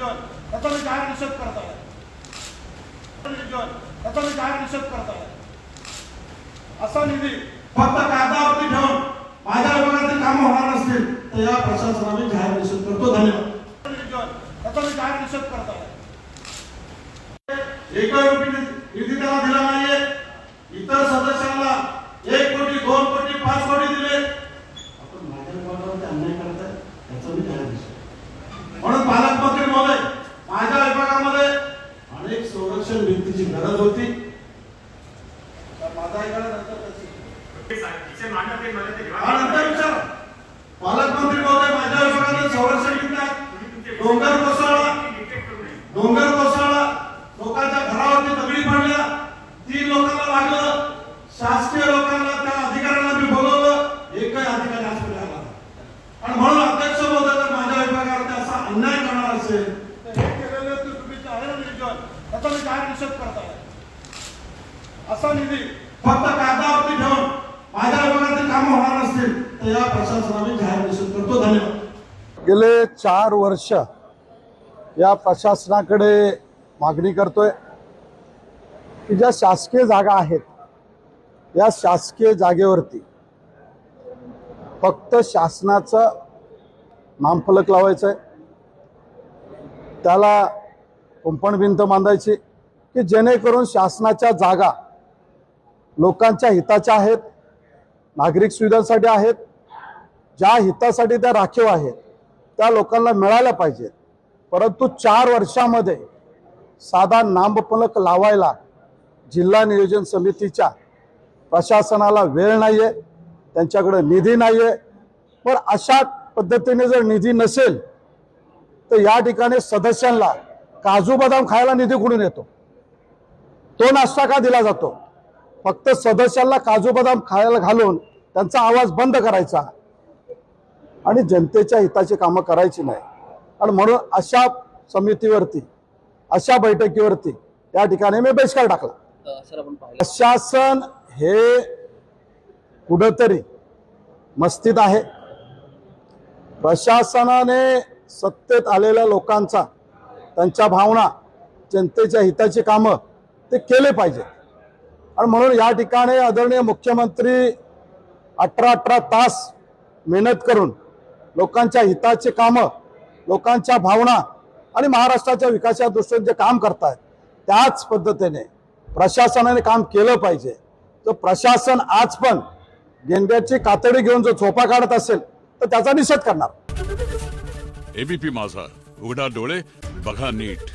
त्याचा मी जाहीर निषेध करत आहे त्याचा मी जाहीर निषेध करत आहे असा निधी फक्त कागदावरती ठेवून माझ्या विभागातील काम होणार नसतील तर या प्रशासनाने जाहीर निषेध करतो. धन्यवाद. त्याचा मी जाहीर निषेध करत आहे एकही रुपये निधी त्याला दिला नाही इतर सदस्यांना एक कोटी दोन कोटी पाच कोटी दिले आपण माझ्या विभागावरती अन्याय करताय त्याचा मी जाहीर निषेध म्हणून पालकमंत्री महोदय माझ्या विभागामध्ये अनेक संरक्षण भिंतीची गरज होती तर माझा ऐकायला नंतर त्याची हा, नंतर विचार. पालकमंत्री महोदय माझ्या विभागात संरक्षण भिंत डोंगर कोसळला. डोंगर कोसळला. लोकांच्या घरावरती दगडी पडल्या तीन लोकांना लागलं शासकीय लोकांना त्या अधिकाऱ्यांना मी बोलवलं. एकही अधिकारी आजपर्यंत आला आणि म्हणून अध्यक्ष महोदय जर माझ्या विभागावरती असा अन्याय करणार असेल तर हे केलेले ते चुकीचे आहे ना नियोजन त्याचा मी जाहीर निषेध करत आहे. असा निधी फक्त कागदावरती ठेवून कामं होणार तर या प्रशासनाने जाहीर निषेध करतो. धन्यवाद. गेले चार वर्ष या प्रशासनाकडे मागणी करतोय की ज्या शासकीय जागा आहेत या शासकीय जागेवरती फक्त शासनाचं नामफलक लावायचं आहे त्याला कुंपण भिंत बांधायची की जेणेकरून शासनाच्या जागा लोकांच्या हिताच्या आहेत नागरिक सुविधांसाठी आहेत ज्या हितासाठी त्या राखीव आहेत त्या लोकांना मिळाल्या पाहिजेत. परंतु चार वर्षामध्ये साधा नामफलक लावायला जिल्हा नियोजन समितीच्या प्रशासनाला वेळ नाही आहे त्यांच्याकडे निधी नाही आहे पण अशा पद्धतीने जर निधी नसेल तर या ठिकाणी सदस्यांना काजू बदाम खायला निधी कुठून येतो? तो नाश्ता का दिला जातो? फक्त सदस्यांना काजू बदाम खायला घालून त्यांचा आवाज बंद करायचा. आणि जनतेच्या हिताची कामं करायची नाही. आणि म्हणून अशा समितीवरती अशा बैठकीवरती या ठिकाणी मी बहिष्कार टाकला. प्रशासन हे कुठंतरी मस्तीत आहे. प्रशासनाने सत्तेत आलेल्या लोकांचा त्यांच्या भावना जनतेच्या हिताची कामं ते केले पाहिजे आणि म्हणून या ठिकाणी आदरणीय मुख्यमंत्री अठरा अठरा तास मेहनत करून लोकांच्या हिताची कामं लोकांच्या भावना आणि महाराष्ट्राच्या विकासाच्या दृष्टीने जे काम करतायत त्याच पद्धतीने प्रशासनाने काम केलं पाहिजे. तर प्रशासन आज पण गेंड्याची कातडी घेऊन जो झोपा काढत असेल तर त्याचा निषेध करणार. एबीपी माझा उघडा डोळे बघा नीट.